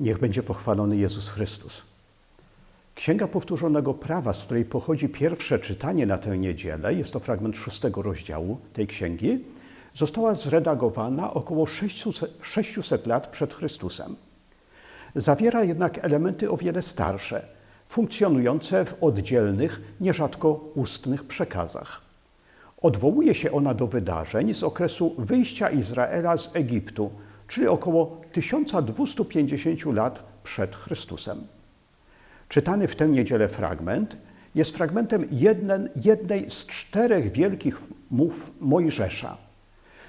Niech będzie pochwalony Jezus Chrystus. Księga Powtórzonego Prawa, z której pochodzi pierwsze czytanie na tę niedzielę, jest to fragment szóstego rozdziału tej księgi, została zredagowana około 600, 600 lat przed Chrystusem. Zawiera jednak elementy o wiele starsze, funkcjonujące w oddzielnych, nierzadko ustnych przekazach. Odwołuje się ona do wydarzeń z okresu wyjścia Izraela z Egiptu, czyli około 1250 lat przed Chrystusem. Czytany w tę niedzielę fragment jest fragmentem jeden, jednej z czterech wielkich mów Mojżesza.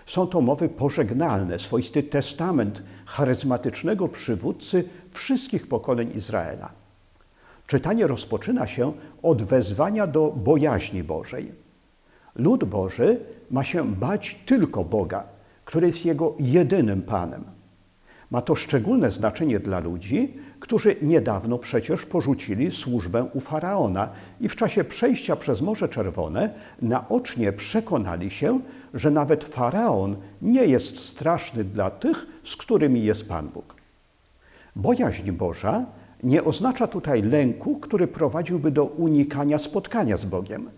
Są to mowy pożegnalne, swoisty testament charyzmatycznego przywódcy wszystkich pokoleń Izraela. Czytanie rozpoczyna się od wezwania do bojaźni Bożej. Lud Boży ma się bać tylko Boga, który jest jego jedynym Panem. Ma to szczególne znaczenie dla ludzi, którzy niedawno przecież porzucili służbę u faraona i w czasie przejścia przez Morze Czerwone naocznie przekonali się, że nawet faraon nie jest straszny dla tych, z którymi jest Pan Bóg. Bojaźń Boża nie oznacza tutaj lęku, który prowadziłby do unikania spotkania z Bogiem,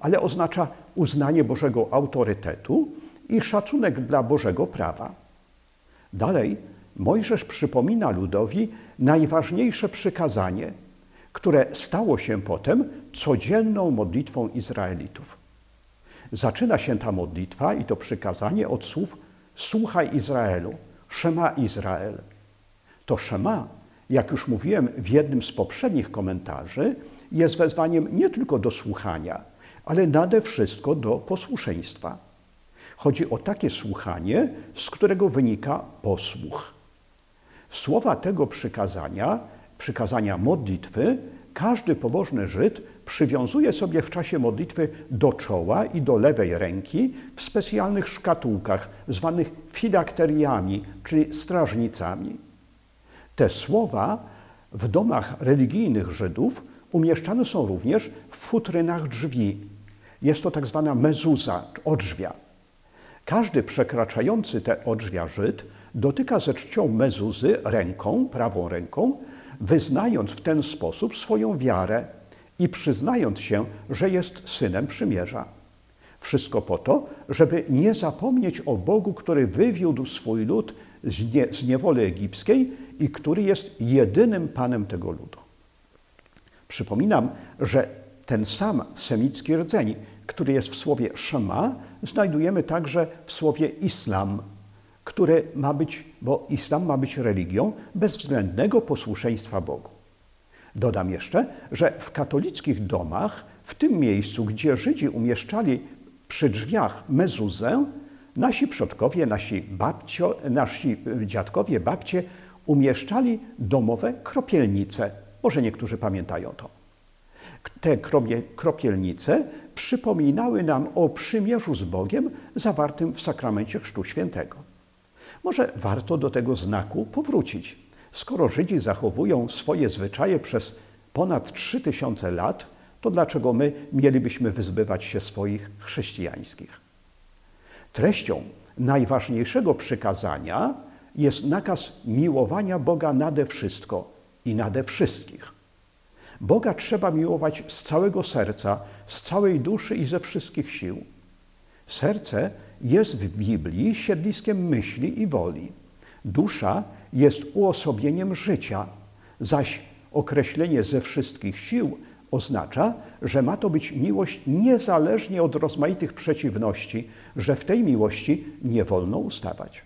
ale oznacza uznanie Bożego autorytetu i szacunek dla Bożego prawa. Dalej, Mojżesz przypomina ludowi najważniejsze przykazanie, które stało się potem codzienną modlitwą Izraelitów. Zaczyna się ta modlitwa i to przykazanie od słów Słuchaj Izraelu, Szema Izrael. To Szema, jak już mówiłem w jednym z poprzednich komentarzy, jest wezwaniem nie tylko do słuchania, ale nade wszystko do posłuszeństwa. Chodzi o takie słuchanie, z którego wynika posłuch. Słowa tego przykazania, przykazania modlitwy, każdy pobożny Żyd przywiązuje sobie w czasie modlitwy do czoła i do lewej ręki w specjalnych szkatułkach, zwanych filakteriami, czyli strażnicami. Te słowa w domach religijnych Żydów umieszczane są również w futrynach drzwi. Jest to tak zwana mezuza, odrzwia. Każdy przekraczający te odrzwia Żyd dotyka ze czcią mezuzy ręką, prawą ręką, wyznając w ten sposób swoją wiarę i przyznając się, że jest synem przymierza. Wszystko po to, żeby nie zapomnieć o Bogu, który wywiódł swój lud z, nie, z niewoli egipskiej i który jest jedynym Panem tego ludu. Przypominam, że ten sam semicki rdzeń, który jest w słowie szema, znajdujemy także w słowie islam, które ma być, bo islam ma być religią bezwzględnego posłuszeństwa Bogu. Dodam jeszcze, że w katolickich domach, w tym miejscu, gdzie Żydzi umieszczali przy drzwiach mezuzę, nasi przodkowie, nasi, babcio, nasi dziadkowie, babcie umieszczali domowe kropielnice. Może niektórzy pamiętają to. Te kropielnice przypominały nam o przymierzu z Bogiem zawartym w sakramencie Chrztu Świętego. Może warto do tego znaku powrócić. Skoro Żydzi zachowują swoje zwyczaje przez ponad 3000 lat, to dlaczego my mielibyśmy wyzbywać się swoich chrześcijańskich? Treścią najważniejszego przykazania jest nakaz miłowania Boga nade wszystko i nade wszystkich. Boga trzeba miłować z całego serca, z całej duszy i ze wszystkich sił. Serce jest w Biblii siedliskiem myśli i woli. Dusza jest uosobieniem życia, zaś określenie ze wszystkich sił oznacza, że ma to być miłość niezależnie od rozmaitych przeciwności, że w tej miłości nie wolno ustawać.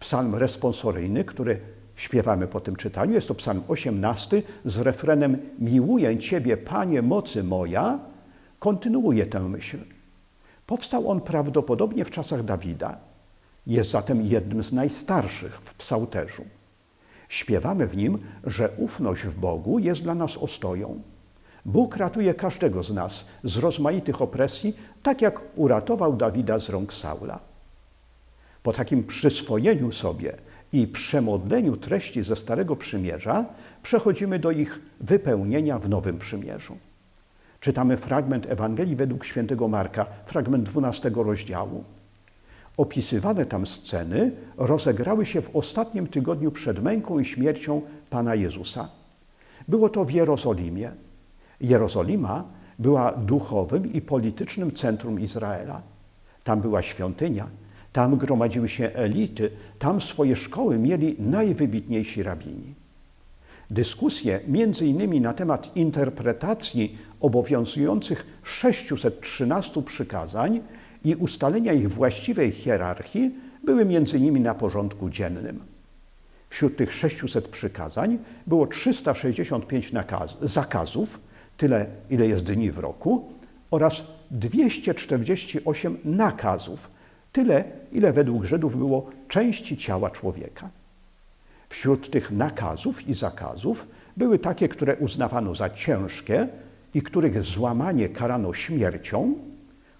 Psalm responsoryjny, który śpiewamy po tym czytaniu, jest to psalm 18 z refrenem Miłuję Ciebie, Panie mocy moja, kontynuuje tę myśl. Powstał on prawdopodobnie w czasach Dawida. Jest zatem jednym z najstarszych w psałterzu. Śpiewamy w nim, że ufność w Bogu jest dla nas ostoją. Bóg ratuje każdego z nas z rozmaitych opresji, tak jak uratował Dawida z rąk Saula. Po takim przyswojeniu sobie i przemodleniu treści ze Starego Przymierza przechodzimy do ich wypełnienia w Nowym Przymierzu. Czytamy fragment Ewangelii według świętego Marka, fragment 12 rozdziału. Opisywane tam sceny rozegrały się w ostatnim tygodniu przed męką i śmiercią Pana Jezusa. Było to w Jerozolimie. Jerozolima była duchowym i politycznym centrum Izraela. Tam była świątynia, tam gromadziły się elity, tam swoje szkoły mieli najwybitniejsi rabini. Dyskusje między innymi na temat interpretacji obowiązujących 613 przykazań i ustalenia ich właściwej hierarchii były między innymi na porządku dziennym. Wśród tych 600 przykazań było 365 nakaz, zakazów, tyle ile jest dni w roku, oraz 248 nakazów, tyle ile według Żydów było części ciała człowieka. Wśród tych nakazów i zakazów były takie, które uznawano za ciężkie i których złamanie karano śmiercią,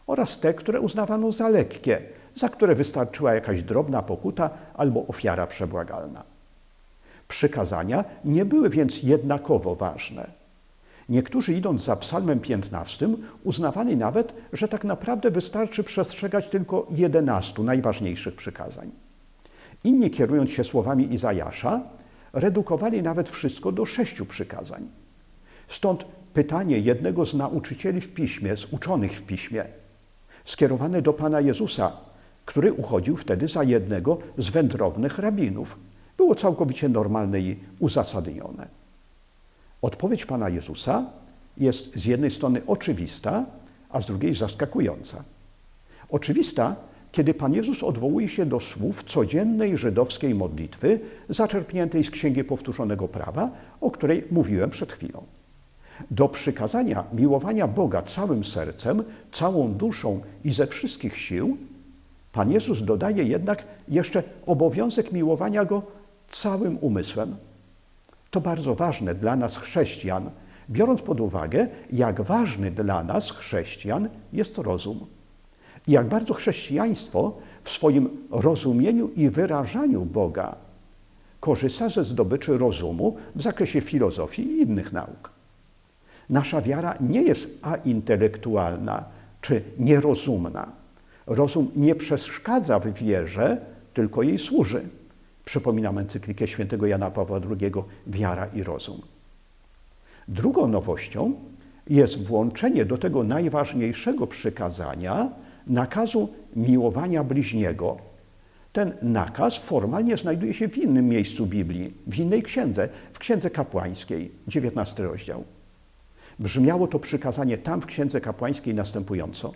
oraz te, które uznawano za lekkie, za które wystarczyła jakaś drobna pokuta albo ofiara przebłagalna. Przykazania nie były więc jednakowo ważne. Niektórzy idąc za psalmem 15 uznawali nawet, że tak naprawdę wystarczy przestrzegać tylko 11 najważniejszych przykazań. Inni kierując się słowami Izajasza, redukowali nawet wszystko do sześciu przykazań. Stąd pytanie jednego z nauczycieli w piśmie, z uczonych w piśmie, skierowane do Pana Jezusa, który uchodził wtedy za jednego z wędrownych rabinów, było całkowicie normalne i uzasadnione. Odpowiedź Pana Jezusa jest z jednej strony oczywista, a z drugiej zaskakująca. Oczywista, kiedy Pan Jezus odwołuje się do słów codziennej żydowskiej modlitwy, zaczerpniętej z Księgi Powtórzonego Prawa, o której mówiłem przed chwilą. Do przykazania miłowania Boga całym sercem, całą duszą i ze wszystkich sił, Pan Jezus dodaje jednak jeszcze obowiązek miłowania Go całym umysłem. To bardzo ważne dla nas chrześcijan, biorąc pod uwagę, jak ważny dla nas chrześcijan jest rozum. I jak bardzo chrześcijaństwo w swoim rozumieniu i wyrażaniu Boga korzysta ze zdobyczy rozumu w zakresie filozofii i innych nauk. Nasza wiara nie jest aintelektualna czy nierozumna. Rozum nie przeszkadza w wierze, tylko jej służy. Przypominam encyklikę świętego Jana Pawła II Wiara i rozum. Drugą nowością jest włączenie do tego najważniejszego przykazania nakazu miłowania bliźniego. Ten nakaz formalnie znajduje się w innym miejscu Biblii, w innej księdze, w księdze kapłańskiej, 19 rozdział. Brzmiało to przykazanie tam w księdze kapłańskiej następująco: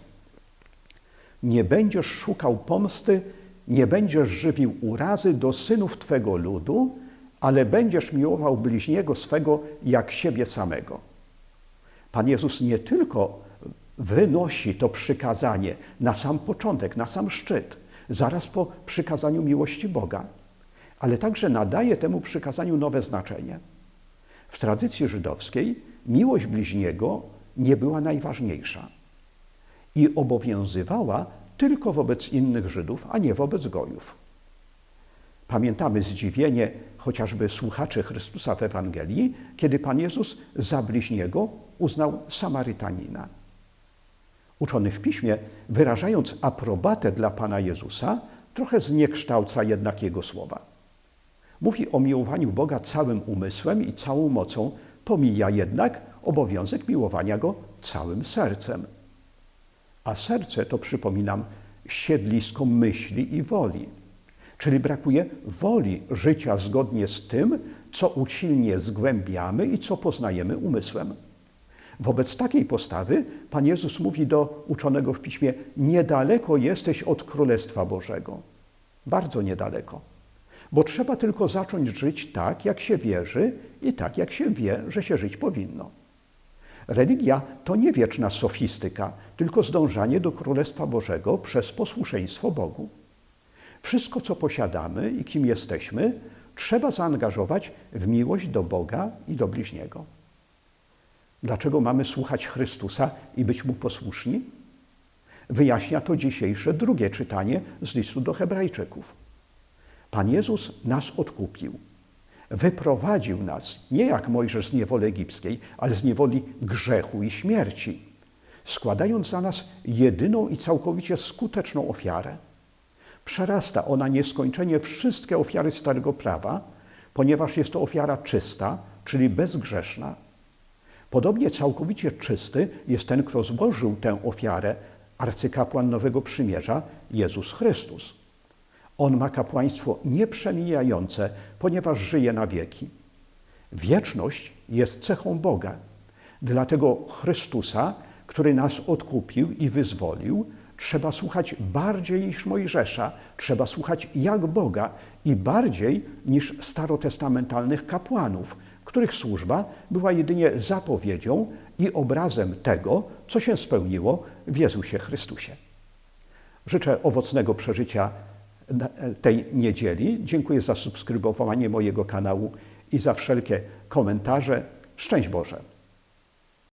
Nie będziesz szukał pomsty, nie będziesz żywił urazy do synów twego ludu, ale będziesz miłował bliźniego swego jak siebie samego. Pan Jezus nie tylko wynosi to przykazanie na sam początek, na sam szczyt, zaraz po przykazaniu miłości Boga, ale także nadaje temu przykazaniu nowe znaczenie. W tradycji żydowskiej miłość bliźniego nie była najważniejsza i obowiązywała tylko wobec innych Żydów, a nie wobec Gojów. Pamiętamy zdziwienie chociażby słuchaczy Chrystusa w Ewangelii, kiedy Pan Jezus za bliźniego uznał Samarytanina. Uczony w piśmie, wyrażając aprobatę dla Pana Jezusa, trochę zniekształca jednak jego słowa. Mówi o miłowaniu Boga całym umysłem i całą mocą, pomija jednak obowiązek miłowania Go całym sercem. A serce to, przypominam, siedlisko myśli i woli. Czyli brakuje woli życia zgodnie z tym, co usilnie zgłębiamy i co poznajemy umysłem. Wobec takiej postawy Pan Jezus mówi do uczonego w piśmie: Niedaleko jesteś od Królestwa Bożego. Bardzo niedaleko. Bo trzeba tylko zacząć żyć tak, jak się wierzy i tak, jak się wie, że się żyć powinno. Religia to nie wieczna sofistyka, tylko zdążanie do Królestwa Bożego przez posłuszeństwo Bogu. Wszystko, co posiadamy i kim jesteśmy, trzeba zaangażować w miłość do Boga i do bliźniego. Dlaczego mamy słuchać Chrystusa i być Mu posłuszni? Wyjaśnia to dzisiejsze drugie czytanie z listu do Hebrajczyków. Pan Jezus nas odkupił. Wyprowadził nas nie jak Mojżesz z niewoli egipskiej, ale z niewoli grzechu i śmierci, składając za nas jedyną i całkowicie skuteczną ofiarę. Przerasta ona nieskończenie wszystkie ofiary Starego Prawa, ponieważ jest to ofiara czysta, czyli bezgrzeszna. Podobnie całkowicie czysty jest ten, kto złożył tę ofiarę, arcykapłan Nowego Przymierza, Jezus Chrystus. On ma kapłaństwo nieprzemijające, ponieważ żyje na wieki. Wieczność jest cechą Boga. Dlatego Chrystusa, który nas odkupił i wyzwolił, trzeba słuchać bardziej niż Mojżesza, trzeba słuchać jak Boga i bardziej niż starotestamentalnych kapłanów, których służba była jedynie zapowiedzią i obrazem tego, co się spełniło w Jezusie Chrystusie. Życzę owocnego przeżycia tej niedzieli. Dziękuję za subskrybowanie mojego kanału i za wszelkie komentarze. Szczęść Boże!